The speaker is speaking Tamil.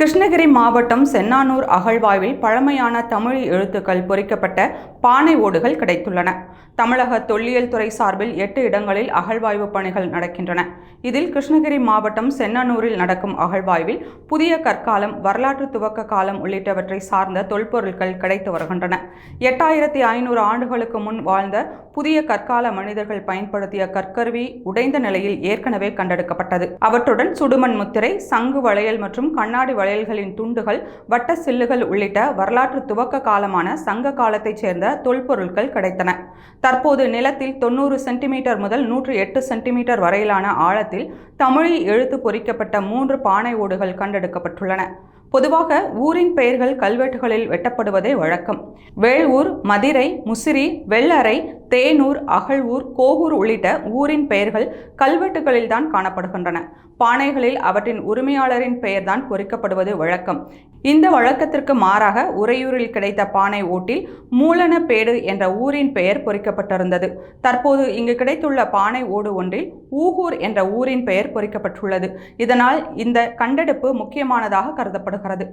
கிருஷ்ணகிரி மாவட்டம் சென்னானூர் அகழ்வாய்வில் பழமையான தமிழ் எழுத்துக்கள் பொறிக்கப்பட்ட பானை ஓடுகள் கிடைத்துள்ளன. தமிழக தொல்லியல் துறை சார்பில் எட்டு இடங்களில் அகழ்வாய்வு பணிகள் நடக்கின்றன. இதில் கிருஷ்ணகிரி மாவட்டம் சென்னானூரில் நடக்கும் அகழ்வாய்வில் புதிய கற்காலம் வரலாற்று துவக்க காலம் உள்ளிட்டவற்றை சார்ந்த தொல்பொருட்கள் கிடைத்து வருகின்றன. எட்டாயிரத்தி ஐநூறு ஆண்டுகளுக்கு முன் வாழ்ந்த புதிய கற்கால மனிதர்கள் பயன்படுத்திய கற்கருவி உடைந்த நிலையில் ஏற்கனவே கண்டெடுக்கப்பட்டது. அவற்றுடன் சுடுமண் முத்திரை சங்கு வளையல் மற்றும் கண்ணாடி வளையல்களின் துண்டுகள் வட்ட சில்லுகள் உள்ளிட்ட வரலாற்று துவக்க காலமான சங்க காலத்தைச் சேர்ந்த தொல்பொருட்கள் கிடைத்தன. தற்போது நிலத்தில் தொண்ணூறு சென்டிமீட்டர் முதல் நூற்றி எட்டு சென்டிமீட்டர் வரையிலான ஆழத்தில் தமிழில் எழுத்து பொறிக்கப்பட்ட மூன்று பானை ஓடுகள் கண்டெடுக்கப்பட்டுள்ளன. பொதுவாக ஊரின் பெயர்கள் கல்வெட்டுகளில் வெட்டப்படுவதே வழக்கம். வேளூர் மதிரை முசிறி வெள்ளரை தேனூர் அகழ்வூர் கோகூர் உள்ளிட்ட ஊரின் பெயர்கள் கல்வெட்டுகளில்தான் காணப்படுகின்றன. பானைகளில் அவற்றின் உரிமையாளரின் பெயர்தான் பொறிக்கப்படுவது வழக்கம். இந்த வழக்கத்திற்கு மாறாக உறையூரில் கிடைத்த பானை ஓட்டில் மூலனப்பேடு என்ற ஊரின் பெயர் பொறிக்கப்பட்டிருந்தது. தற்போது இங்கு கிடைத்துள்ள பானை ஓடு ஒன்றில் ஊகூர் என்ற ஊரின் பெயர் பொறிக்கப்பட்டுள்ளது. இதனால் இந்த கண்டெடுப்பு முக்கியமானதாக கருதப்படுகிறது.